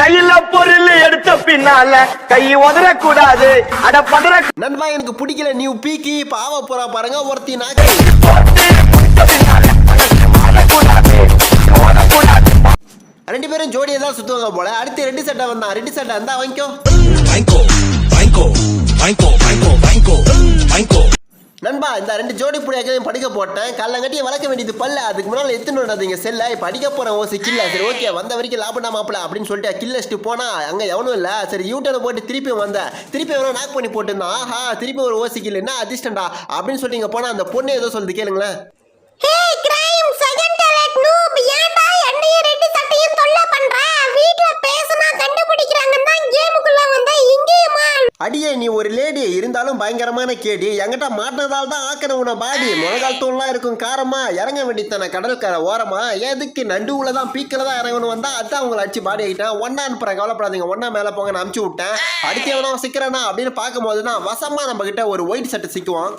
கையில பொருள் எடுத்த பின்னால கை உதறக்கூடாது. அட பதற நண்பா எனக்கு பிடிக்கல. நீ பீக்கி பாவ போறா பாருங்க ஒருத்தி நாக்கு. ரெண்டு பேரும் ஜோடியா தான் சுத்துவாங்க போல. அடுத்து ரெண்டு சட்டை வந்தான் ரெண்டு சட்டை வந்தா வாங்கிக்கோ. banco, banco, banco, banco, banco. நண்பா இந்த ரெண்டு ஜோடி புடியாக்கையும் படிக்க போட்டேன். கல்லங்கட்டி வளர்க்க வேண்டியது பல்ல. அதுக்கு முன்னால் எத்தனை விடாதீங்க செல்ல. இப்போ அடிக்க ஓசி கில்ல. சரி ஓகே வந்த வரைக்கும் லாபடா மாப்பிள அப்படின்னு சொல்லிட்டு கில்லஸ்ட்டு போனா அங்கே எவனும் இல்லை. சரி யூட்டர்ன் போட்டு திருப்பி வந்தேன் திருப்பி எவனோ நாக் பண்ணி போட்டுருந்தான். ஆஹா திருப்பி ஒரு ஓசி கில் என்ன அதிர்ஷ்டண்டா அப்படின்னு சொல்லி இங்கே போனால் அந்த பொண்ணு ஏதோ சொல்லுது கேளுங்களேன். என்னையும் ரெண்டு சட்டையும் தொல்லை பண்ற? கண்டுபிடிக்கிறாங்கன்னு தான் அடியே நீ ஒரு லேடி இருந்தாலும் பயங்கரமான கேடி. என்கிட்ட மாட்டினதால் தான் ஆக்கின உன பாடி. முழங்கால் தூள்லாம் இருக்கும் காரமா? இறங்க வேண்டித்தன கடற்கரை ஓரமா? எதுக்கு நண்டுவுல தான் பீக்கில் தான் இறங்கணும் வந்தா? அதான் உங்களை அடிச்சு பாடி ஆகிட்டேன் ஒன்னா அனுப்புறேன் கவலைப்படாதீங்க. ஒன்னா மேலே போங்க நான் அனுப்பிச்சு விட்டேன். அடுத்து எவனோ சிக்கிறேனா அப்படின்னு பார்க்கும்போது தான் வசமா நம்ம ஒரு ஒயிட் சட்டை சிக்குவான்.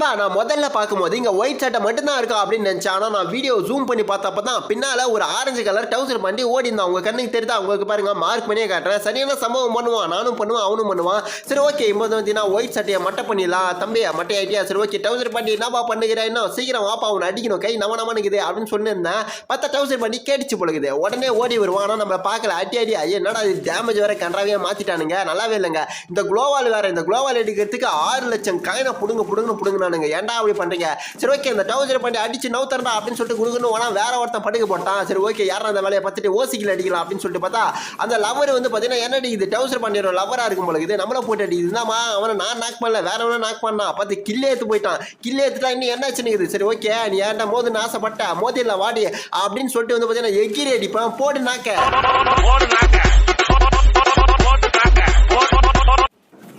நண்பா நான் முதல்ல பார்க்கும்போது இங்கே ஒயிட் சட்டை மட்டும்தான் இருக்கா அப்படின்னு நினச்சேன். ஆனால் நான் வீடியோ ஜூம் பண்ணி பார்த்தப்ப தான் பின்னால் ஒரு ஆரஞ்சு கலர் டவுசர் பண்ணி ஓடி இருந்தான் கண்ணுக்கு தெரியுதா? உங்களுக்கு பாருங்க மார்க் பண்ணியே காட்டுறேன். சரியான சம்பவம் பண்ணுவான்? நானும் பண்ணுவேன் அவனும் பண்ணுவான். சரி ஓகே இப்போ வந்து நான் ஒயிட் சட்டையை மட்டை பண்ணிடலாம். தம்பி மட்டை ஆயிட்டியா? சரி ஓகே டவுசர் பண்ணி என்னப்பா பண்ணுகிறேன்? இன்னும் சீக்கிரம் வாப்பா அவனை அடிக்கணும். கை நம்ம நமனுக்குது அப்படின்னு சொன்னிருந்தேன் பார்த்தா டவுசர் பண்ணி கேட்டுச்சு பொழுகுது உடனே ஓடி வருவான். ஆனால் நம்ம பார்க்கல. அடி அடி என்னடா இது? டேமேஜ் வேற கன்றாவே மாற்றிட்டானுங்க நல்லாவே இல்லைங்க. இந்த குளோவால் வேற இந்த குளோவால் எடுக்கிறதுக்கு ஆறு லட்சம் காயினை பிடுங்க பிடுங்கன்னு பிடுங்கினா புடுங்கினானுங்க ஏன்டா அப்படி பண்ணுறீங்க சரி ஓகே இந்த டவுசர் பண்ணி அடிச்சு நவுத்தரண்டா அப்படின்னு சொல்லிட்டு குடுக்கணும் ஆனா வேற ஒருத்தன் படுக்க போட்டான். சரி ஓகே யாரும் அந்த வேலையை பார்த்துட்டு ஓசிக்கல அடிக்கலாம் அப்படின்னு சொல்லிட்டு பார்த்தா அந்த லவர் வந்து பார்த்தீங்கன்னா என்னடி இது? டவுசர் பண்ணிடுறோம் லவரா இருக்கும் போல இது நம்மளை போட்டு அடி இதுதாம்மா அவனை நான் நாக் பண்ணல. வேற அவனை நாக் பண்ணா பார்த்து கில்லே ஏற்று போயிட்டான். கில்லே ஏத்துட்டா இன்னும் என்ன ஆச்சுன்னு சரி ஓகே நீ ஏன்டா மோதுன்னு ஆசைப்பட்ட? மோதில வாடி அப்படின்னு சொல்லிட்டு வந்து பார்த்தீங்கன்னா எகிரி அடிப்பான். போடு நாக்க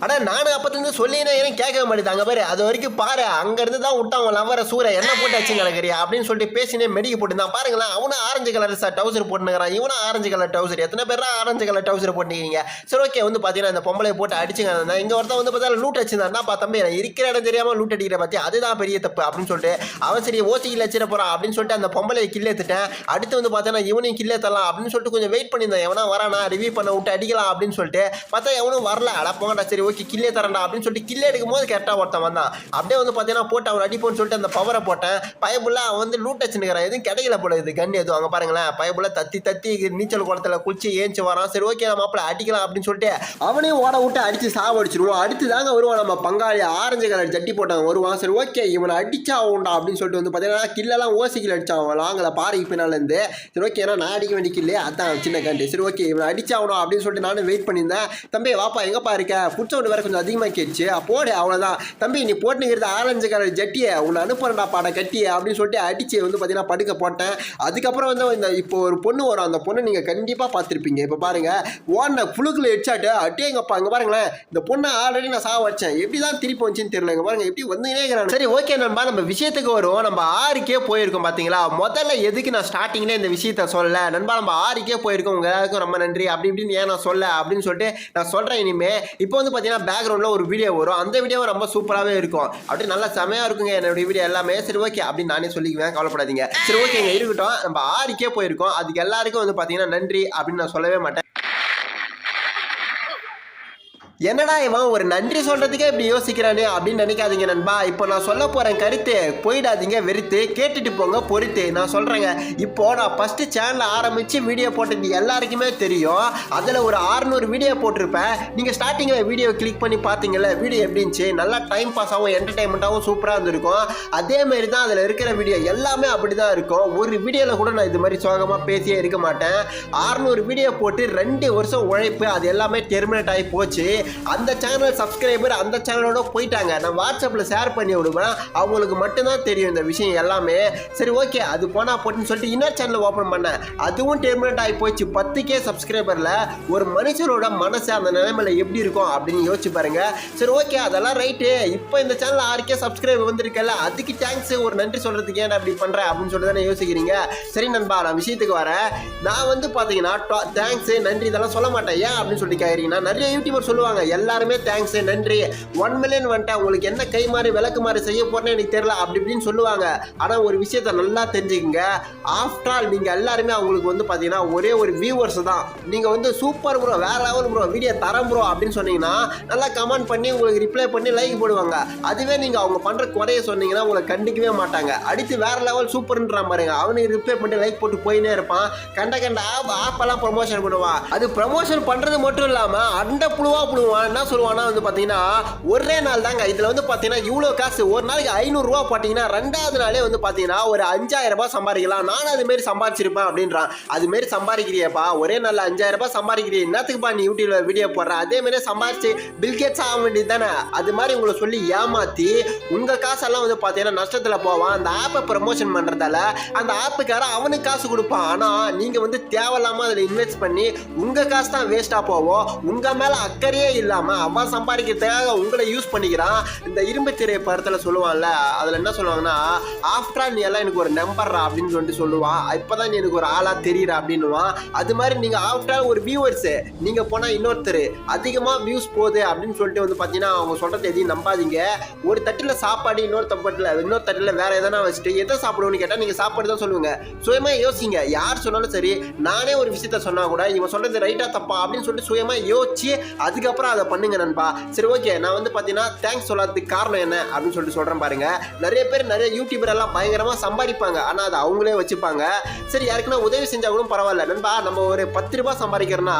ஆனால் நானும் அப்பத்துலேருந்து சொல்லினே ஏன் கேட்க மாட்டேது பாரு அது வரைக்கும் பாரு அங்கேருந்து தான் விட்டான் அவன் லவர சூரை என்ன போட்டு வச்சு அப்படின்னு சொல்லிட்டு பேசினே மெடிக்க போட்டுருந்தான். பாருங்களேன் அவனும் ஆரஞ்சு கலர் சார் டவுசர் போட்டுனுக்கிறான் இவனும் ஆரஞ்சு கலர் டவுசர் எத்தனை பேர் ஆரஞ்சு கலர் டவுசர் போட்டுக்கிறீங்க சரி ஓகே வந்து பார்த்தீங்கன்னா இந்த பொம்பளை போட்டு அடிச்சுங்க. இங்கே ஒருத்தன் வந்து பார்த்தா லூட் அடிச்சிருந்தான். பா தம்பி நான் இருக்கிற இடம் தெரியாமல் லூட் அடிக்கிற பார்த்தி அதுதான் பெரிய தப்பு அப்படின்னு சொல்லிட்டு அவன் சரி ஓசியில் வச்சிட போகிறான் அப்படின்னு சொல்லிட்டு அந்த பொம்பளையை கில்லே அடுத்து வந்து பார்த்தீங்கன்னா இவனையும் கில்லே தரலாம் அப்படின்னு சொல்லிட்டு கொஞ்சம் வெயிட் பண்ணியிருந்தேன். எவனா வரானா ரிவ்யூ பண்ண விட்டு அடிக்கலாம் அப்படின்னு சொல்லிட்டு பார்த்தா எவனும் வரல. அட போங்கடா சரி ஓகே கில்லே தரேன்டா அப்படின்னு சொல்லிட்டு கில்லே எடுக்கும் போது கரெக்டாக ஒருத்தன் வந்தான். அப்படியே வந்து பார்த்தீங்கன்னா போட்டு அவன் அடிப்போன்னு சொல்லிட்டு அந்த பவரை போட்டேன். பயபுள்ள அவன் வந்து லூட் வச்சுருக்கிறான் எதுவும் கிடைக்கல போல இது கன் எதுவும். அங்கே பாருங்களேன் பயபுள்ள தத்தி தத்தி நீச்சல் குளத்துல குளிச்சு ஏஞ்சி வரான். சரி ஓகே நம்ம மாப்பிள அடிக்கலாம் அப்படின்னு சொல்லிட்டு அவனையும் ஓட விட்டு அடித்து சாவடிச்சிருவோம் அடுத்து தாங்க வருவான் நம்ம பங்காளி. ஆரஞ்சு கலர் ஜட்டி போட்டவன் வருவான். சரி ஓகே இவனை அடிச்சா உண்டா அப்படின்னு சொல்லிட்டு வந்து பார்த்தீங்கன்னா கில்லெல்லாம் ஓசிக்கில் அடிச்சான் அவன். லாங்கில் பாறைக்கு பின்னால இருந்து. சரி ஓகே ஏன்னா நான் அடிக்க வேண்டிய கில்லே அதான் சின்ன கண்டு சரி ஓகே இவனை அடிச்சாகணும் அப்படின்னு சொல்லிட்டு நானும் வெயிட் பண்ணியிருந்தேன். தம்பி வாப்பா எங்கப்பா இருக்க? புடிச்ச ஒன்று வேறு கொஞ்சம் அதிகமாக கேட்டுச்சு. போடு அவ்வளோதான் தம்பி நீ போட்டுங்கிறது ஆரஞ்சு கலர் ஜட்டியை உன்னை அனுப்புறேன்டா பாட கட்டியை அப்படின்னு சொல்லிட்டு அடித்து வந்து பார்த்தீங்கன்னா படுக்க போட்டேன். அதுக்கப்புறம் வந்து இந்த இப்போ ஒரு பொண்ணு வரும். அந்த பொண்ணை நீங்கள் கண்டிப்பாக பார்த்துருப்பீங்க. இப்போ பாருங்கள் ஓன புழுக்கில் ஹெட்ஷாட்டு அட்டேங்கப்பா இங்கே பாருங்களேன். இந்த பொண்ணை ஆல்ரெடி நான் சாவ வச்சேன். எப்படி தான் திருப்பி வந்துச்சுன்னு தெரியல. இங்கே பாருங்கள் எப்படி வந்துனே இருக்கிறாங்க. சரி ஓகே நண்பா நம்ம விஷயத்துக்கு வரும் நம்ம ஆறுக்கே போயிருக்கோம் பார்த்தீங்களா முதல்ல எதுக்கு நான் ஸ்டார்டிங்கில் இந்த விஷயத்த சொல்லல? நண்பா நம்ம ஆறுக்கே போயிருக்கோம். உங்க எல்லாருக்கும் ரொம்ப நன்றி. அப்படி இப்படின்னு ஏன் நான் சொல்ல அப்படின்னு சொல்லிட்டு நான் சொல்கிறேன் இனிமே. இப்போ வந்து பார்த்தீங்கன்னா பேக்ரவுண்டில் ஒரு வீடியோ வரும். அந்த வீடியோ ரொம்ப சூப்பராகவே இருக்கும். அப்படி நல்லா செமையாக இருக்குங்க. என்னுடைய வீடியோ எல்லாமே. சரி ஓகே அப்படின்னு நானே சொல்லிக்குவேன். கவலைப்படாதீங்க. சரி ஓகேங்க இருக்கட்டும். நம்ம ஆறுக்கே போயிருக்கோம். அதுக்கு எல்லாருக்கும் வந்து பார்த்தீங்கன்னா நன்றி அப்படின்னு நான் சொல்லவே மாட்டேன். என்னடா இவன் ஒரு நன்றி சொல்றதுக்கே இப்படி யோசிக்கிறானே அப்படின்னு நினைக்காதீங்க நண்பா. இப்போ நான் சொல்ல போறேன் கருத்து போயிடாதீங்க வெறுத்து கேட்டுட்டு போங்க பொறுத்து. நான் சொல்றேங்க. இப்போ நான் ஃபர்ஸ்ட் சேனல் ஆரம்பிச்சு வீடியோ போட்டது எல்லாருக்குமே தெரியும். அதில் ஒரு 600 வீடியோ போட்டிருப்பேன். நீங்கள் ஸ்டார்டிங்கில் வீடியோ கிளிக் பண்ணி பார்த்தீங்கல்ல வீடியோ எப்படி இருந்துச்சு? நல்லா டைம் பாஸ் ஆகும் என்டர்டைன்மெண்ட்டாகவும் சூப்பராக இருந்திருக்கும். அதே மாதிரி தான் அதில் இருக்கிற வீடியோ எல்லாமே அப்படி தான் இருக்கும். ஒரு வீடியோவில் கூட நான் இது மாதிரி சோகமாக பேசியே இருக்க மாட்டேன். 600 வீடியோ போட்டு ரெண்டு வருஷம் உழைப்பு அது எல்லாமே டெர்மினேட் ஆகி போச்சு. அந்த சேனல் சப்ஸ்கிரைபர் அந்த சேனலோட போயிட்டாங்க. நான் வாட்ஸ்அப்பில் ஷேர் பண்ணி விடுவேன் அவங்களுக்கு மட்டும்தான் தெரியும் இந்த விஷயம் எல்லாமே. சரி ஓகே அது போனால் போட்டுன்னு சொல்லிட்டு இன்னொரு சேனல் ஓப்பன் பண்ணேன். அதுவும் டெர்மினேட் ஆகி போச்சு. பத்துக்கே சப்ஸ்கிரைபரில் ஒரு மனுஷனோட மனசு அந்த நிலைமையில எப்படி இருக்கும் அப்படின்னு யோசிச்சு பாருங்க. சரி ஓகே அதெல்லாம் ரைட்டு இப்போ இந்த சேனல் ஆறுக்கே சப்ஸ்கிரைபர் வந்திருக்கல அதுக்கு தேங்க்ஸ் ஒரு நன்றி சொல்றதுக்கு ஏன் அப்படி பண்ணுறேன் அப்படின்னு சொல்லிட்டு தானே யோசிக்கிறீங்க. சரி நண்பா நான் விஷயத்துக்கு வரேன். நான் வந்து பார்த்தீங்கன்னா தேங்க்ஸ் நன்றி இதெல்லாம் சொல்ல மாட்டேன். ஏன் அப்படின்னு சொல்லி கேட்குறீங்கன்னா நிறைய யூடியூபர் சொல்லுவாங்க சொல்லுவாங்க எல்லாருமே தேங்க்ஸ் நன்றி. ஒன் மில்லியன் வந்துட்டு உங்களுக்கு என்ன கை மாறி விளக்கு மாறி செய்ய போறேன்னு எனக்கு தெரியல. அப்படி இப்படின்னு சொல்லுவாங்க. ஆனால் ஒரு விஷயத்த நல்லா தெரிஞ்சுக்கங்க. ஆஃப்டர் ஆல் நீங்கள் எல்லாருமே அவங்களுக்கு வந்து பார்த்தீங்கன்னா ஒரே ஒரு வியூவர்ஸ் தான். நீங்கள் வந்து சூப்பர் ப்ரோ வேற லெவல் ப்ரோ வீடியோ தரம் ப்ரோ அப்படின்னு சொன்னீங்கன்னா நல்லா கமெண்ட் பண்ணி உங்களுக்கு ரிப்ளை பண்ணி லைக் போடுவாங்க. அதுவே நீங்கள் அவங்க பண்ணுற குறைய சொன்னீங்கன்னா உங்களை கண்டிக்கவே மாட்டாங்க. அடுத்து வேற லெவல் சூப்பர்ன்றான் பாருங்க அவனுக்கு ரிப்ளை பண்ணி லைக் போட்டு போயினே இருப்பான். கண்ட கண்ட ஆப் ஆப்பெல்லாம் ப்ரொமோஷன் பண்ணுவான். அது ப்ரமோஷன் பண்ணுறது மட்டும் இல்லாமல் அண்ட புழுவா புழுவான் என்ன சொல்லுவான்னா வந்து பார்த்தீங்கன்னா ஒரே நாள் தாங்க. இதில் வந்து பார்த்தீங்கன்னா இவ்வளோ காசு. ஒரு நாளைக்கு ஐநூறுரூவா போட்டிங்கன்னா ரெண்டாவது நாளே வந்து பார்த்தீங்கன்னா ஒரு அஞ்சாயிரம் ரூபாய் சம்பாதிக்கலாம். நானும் அதுமாரி சம்பாதிச்சிருப்பேன் அப்படின்றான். அதுமாரி சம்பாதிக்கிறியப்பா. ஒரே நாள் அஞ்சாயிரம் ரூபாய் சம்பாதிக்கிறிய. என்னத்துக்குப்பா நீ யூடியூப்ல வீடியோ போடுற? அதே மாதிரி சம்பாதிச்சு பில்கேட்ஸ் ஆக வேண்டியது தானே அது மாதிரி உங்களை சொல்லி ஏமாத்தி உங்கள் காசெல்லாம் வந்து பார்த்தீங்கன்னா நஷ்டத்தில் போவான். அந்த ஆப்பை ப்ரமோஷன் பண்ணுறதால அந்த ஆப்புக்காரன் அவனுக்கு காசு கொடுப்பான். ஆனால் நீங்கள் வந்து தேவையில்லாமல் அதில் இன்வெஸ்ட் பண்ணி உங்கள் காசு தான் வேஸ்ட்டாக போவோம் உங்கள் மேலே அக்கறையே இல்லாம அவன் சம்பாதிக்கிறதுக்காக உங்களை யூஸ் பண்ணிக்கிறான். இந்த இரும்பு திரை படத்துல சொல்லுவான்ல அதுல என்ன சொல்லுவாங்கன்னா ஆஃப்டர் ஆல் நீ எல்லாம் எனக்கு ஒரு நம்பர்ரா அப்படின்னு சொல்லிட்டு சொல்லுவான். இப்பதான் நீ எனக்கு ஒரு ஆளா தெரியுற அப்படின்னுவான். அது மாதிரி நீங்க ஆஃப்டர் ஆல் ஒரு வியூவர்ஸ் நீங்க போனா இன்னொருத்தர் அதிகமா வியூஸ் போகுது அப்படின்னு சொல்லிட்டு வந்து பாத்தீங்கன்னா அவங்க சொல்றது எதையும் நம்பாதீங்க. ஒரு தட்டுல சாப்பாடு இன்னொரு தப்பட்டுல இன்னொரு தட்டுல வேற எதனா வச்சுட்டு எதை சாப்பிடுவோம்னு கேட்டா நீங்க சாப்பாடு தான் சொல்லுவீங்க. சுயமா யோசிங்க. யார் சொன்னாலும் சரி நானே ஒரு விஷயத்த சொன்னா கூட இவன் சொல்றது ரைட்டா தப்பா அப்படின்னு சொல்லிட்டு சுயமா யோசிச்சு அதுக்கப்புறம் அதை பண்ணுங்க நண்பா. சரி ஓகே நான் வந்து பார்த்தீங்கன்னா தேங்க்ஸ் சொல்லாததுக்கு காரணம் என்ன அப்படின்னு சொல்லிட்டு சொல்றேன் பாருங்க. நிறைய பேர் நிறைய யூடியூபர் எல்லாம் பயங்கரமாக சம்பாதிப்பாங்க. ஆனால் அதை அவங்களே வச்சுப்பாங்க. சரி யாருக்குன்னா உதவி செஞ்சால் கூட பரவாயில்ல. நண்பா நம்ம ஒரு பத்து ரூபாய் சம்பாதிக்கிறோன்னா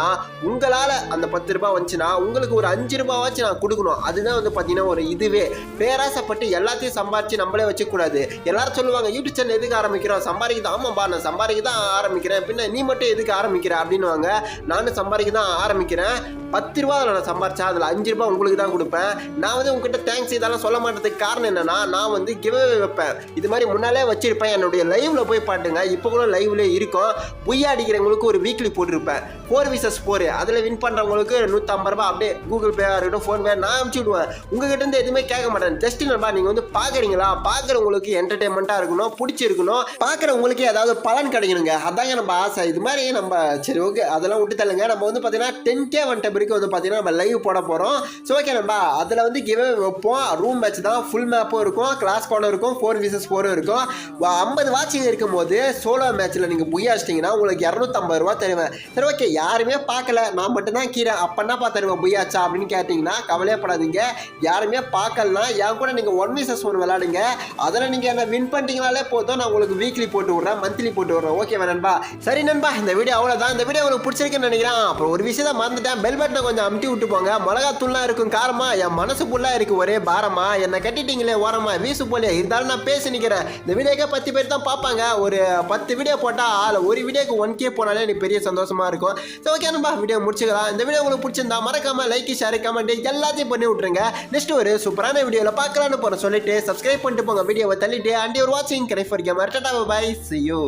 உங்களால் அந்த பத்து ரூபாய் வந்துச்சுன்னா உங்களுக்கு ஒரு அஞ்சு ரூபாவாச்சும் நான் கொடுக்கணும். அதுதான் வந்து பார்த்தீங்கன்னா ஒரு இதுவே. பேராசைப்பட்டு எல்லாத்தையும் சம்பாரிச்சு நம்மளே வச்சுக்கூடாது எல்லாரும் சொல்லுவாங்க யூடியூப் சேனல் எதுக்கு ஆரம்பிக்கிறோம்? சம்பாதிக்க தான் ஆமாம்பா நான் சம்பாதிக்க தான் ஆரம்பிக்கிறேன். பின்ன நீ மட்டும் எதுக்கு ஆரம்பிக்கிற? அப்படின்னுவாங்க. நானும் சம்பாதிக்க தான் ஆரம்பிக்கிறேன். பத்து ரூபா அதில் நான் சம்பாரிச்சா அதில் அஞ்சு ரூபாய் உங்களுக்கு தான் கொடுப்பேன். நான் வந்து உங்ககிட்ட தேங்க்ஸ் இதெல்லாம் சொல்ல மாட்டதுக்கு காரணம் என்னென்னா நான் வந்து கிவே வைப்பேன். இது மாதிரி முன்னாலே வச்சுருப்பேன். என்னுடைய லைவில் போய் பாட்டுங்க இப்போ கூட லைவ்லேயே இருக்கும். பொய்யா அடிக்கிறவங்களுக்கு ஒரு வீக்லி போட்டிருப்பேன். ஃபோர் விசஸ் ஃபோர் அதில் வின் பண்ணுறவங்களுக்கு நூற்றம்பது ரூபா அப்படியே கூகுள் பே இருக்கட்டும் ஃபோன் பே நான் அனுப்பிச்சி விடுவேன். உங்ககிட்ட இருந்து எதுவுமே கேட்க மாட்டேன். ஜஸ்ட் நண்பா நீங்கள் வந்து பார்க்குறீங்களா பார்க்குறவங்களுக்கு என்டர்டைன்மெண்ட்டாக இருக்கணும் பிடிச்சிருக்கணும். பார்க்குறவங்களுக்கு ஏதாவது பலன் கிடைக்கணுங்க. அதாங்க நம்ம ஆசை. இது மாதிரி நம்ம சரி ஓகே அதெல்லாம் விட்டு தள்ளுங்க நம்ம வந்து பார்த்தீங்கன்னா டென் கே வந்துட்ட பிறகு வந்து பார்த்தீங்கன்னா நம்ம லைவ் போட போகிறோம் ஸோ ஓகே நண்பா. அதில் வந்து கிவே வைப்போம். ரூம் மேட்ச் தான். ஃபுல் மேப்பும் இருக்கும். கிளாஸ் கோடம் இருக்கும். ஃபோர் விசஸ் ஃபோரும் இருக்கும். ஐம்பது வாட்சிங் இருக்கும் போது சோலோ மேட்ச்சில் நீங்கள் புய்யாச்சிட்டிங்கன்னா உங்களுக்கு இரநூத்தம்பது ரூபா தருவேன். சரி ஓகே யாருமே பார்க்கல. நான் மட்டும் தான் கீரை. அப்பன்னா தருவேன் புய்யாச்சா அப்படின்னு கேட்டிங்கன்னா கவலையப்படாதீங்க. யாருமே பார்க்கலனா என் கூட நீங்கள் ஒன் விசஸ் ஒன்று விளாடுங்க அதில் நீங்கள் என்ன வின் பண்ணிட்டீங்கனாலே போதும். நான் உங்களுக்கு வீக்லி போட்டு விட்றேன். மந்த்லி போட்டு விட்றேன். ஓகேவா நண்பா. சரி நண்பா. இந்த வீடியோ அவ்வளோதான் இந்த வீடியோ உங்களுக்கு பிடிச்சிருக்குன்னு நினைக்கிறேன். அப்புறம் ஒரு விஷயத்தை மறந்துட்டேன். பெல் பட்டனை கொஞ்சம் அமுட்டி விட்டு போங்க. மிளகாத்தூள்லாம் இருக்கும் காரமா? என் மனசு ஃபுல்லாக இருக்கு ஒரே பாரமா. என்னை கட்டிட்டீங்களே ஓரமா. வீசு போலியா. இருந்தாலும் நான் பேசி நிற்கிறேன் இந்த வீடியோக்கே பத்து பேர் தான் பார்ப்பாங்க. ஒரு பத்து வீடியோ போட்டால் அதில் ஒரு வீடியோக்கு ஒன் கே போனாலே எனக்கு பெரிய சந்தோஷமா இருக்கும். ஸோ ஓகே நண்பா வீடியோ முடிச்சுக்கலாம். இந்த வீடியோ உங்களுக்கு பிடிச்சிருந்தா மறக்காம லைக் ஷேர் கமெண்ட் எல்லாத்தையும் பண்ணி விட்ருங்க நெக்ஸ்ட் ஒரு சூப்பரான வீடியோவில் பார்க்கலான்னு போகிறேன் சொல்லிட்டு சப்ஸ்கிரைப் பண்ணிட்டு போங்க. வீடியோவை தள்ளிட்டு அண்ட் ஒரு வாட்சிங் கரை for gamer tata bye see you